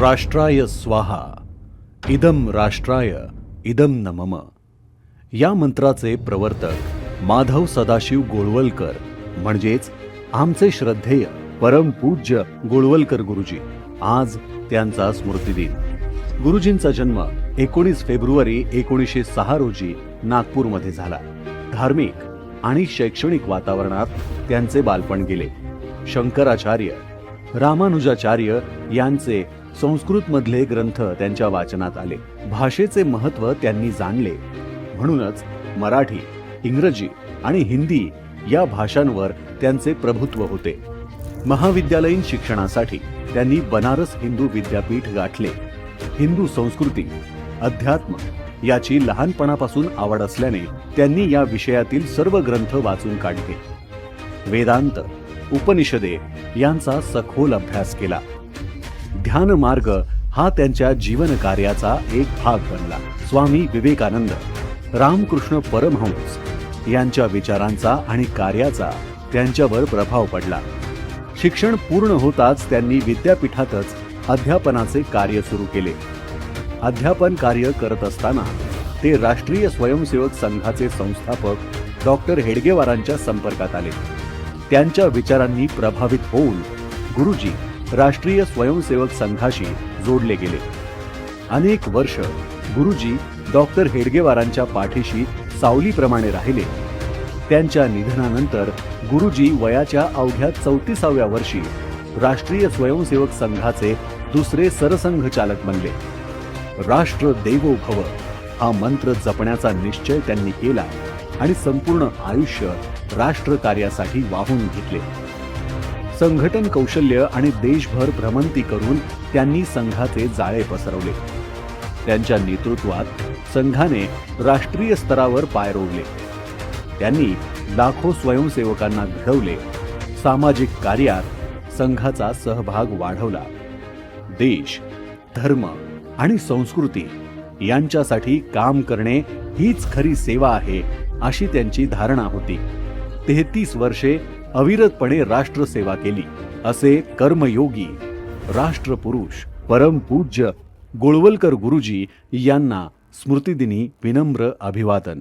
राष्ट्राय स्वाहा इदम राष्ट्राय इदम न मम या मंत्राचे प्रवर्तक माधव सदाशिव गोळवलकर म्हणजेच आमचे श्रद्धेय परमपूज्य गोळवलकर गुरुजी आज त्यांचा स्मृतिदिन गुरुजींचा जन्म एकोणीस फेब्रुवारी एकोणीसशे सहा रोजी नागपूरमध्ये झाला. धार्मिक आणि शैक्षणिक वातावरणात त्यांचे बालपण गेले. शंकराचार्य रामानुजाचार्य यांचे संस्कृतमधले ग्रंथ त्यांच्या वाचनात आले. भाषेचे महत्त्व त्यांनी जाणले. म्हणूनच मराठी इंग्रजी आणि हिंदी या भाषांवर त्यांचे प्रभुत्व होते. महाविद्यालयीन शिक्षणासाठी त्यांनी बनारस हिंदू विद्यापीठ गाठले. हिंदू संस्कृती अध्यात्म याची लहानपणापासून आवड असल्याने त्यांनी या विषयातील सर्व ग्रंथ वाचून काढले. वेदांत उपनिषदे यांचा सखोल अभ्यास केला. ध्यान मार्ग हा त्यांच्या जीवन कार्याचा एक भाग बनला. स्वामी विवेकानंद रामकृष्ण परमहंस यांच्या विचारांचा आणि कार्याचा त्यांच्यावर प्रभाव पडला. शिक्षण पूर्ण होताच त्यांनी विद्यापीठातच अध्यापनाचे कार्य सुरू केले. अध्यापन कार्य करत असताना ते राष्ट्रीय स्वयंसेवक संघाचे संस्थापक डॉक्टर हेडगेवारांच्या संपर्कात आले. त्यांच्या विचारांनी प्रभावित होऊन गुरुजी राष्ट्रीय स्वयंसेवक संघाशी जोडले गेले. अनेक वर्ष गुरुजी डॉक्टर हेडगेवारांच्या पाठीशी सावलीप्रमाणे राहिले. त्यांच्या निधनानंतर गुरुजी वयाच्या अवघ्या चौतीसाव्या वर्षी राष्ट्रीय स्वयंसेवक संघाचे दुसरे सरसंघचालक बनले. राष्ट्र देवो भव हा मंत्र जपण्याचा निश्चय त्यांनी केला आणि संपूर्ण आयुष्य राष्ट्र कार्यासाठी वाहून घेतले. संघटन कौशल्य आणि देशभर भ्रमंती करून त्यांनी संघाचे जाळे पसरवले. त्यांच्या नेतृत्वात संघाने राष्ट्रीय स्तरावर पाय रोवले. त्यांनी लाखो स्वयंसेवकांना घडवले. सामाजिक कार्यात संघाचा सहभाग वाढवला. देश धर्म आणि संस्कृती यांच्यासाठी काम करणे हीच खरी सेवा आहे अशी त्यांची धारणा होती. तेहतीस वर्षे अविरतपणे राष्ट्रसेवा केली असे कर्मयोगी राष्ट्रपुरुष परमपूज्य गोळवलकर गुरुजी यांना स्मृतिदिनी विनम्र अभिवादन.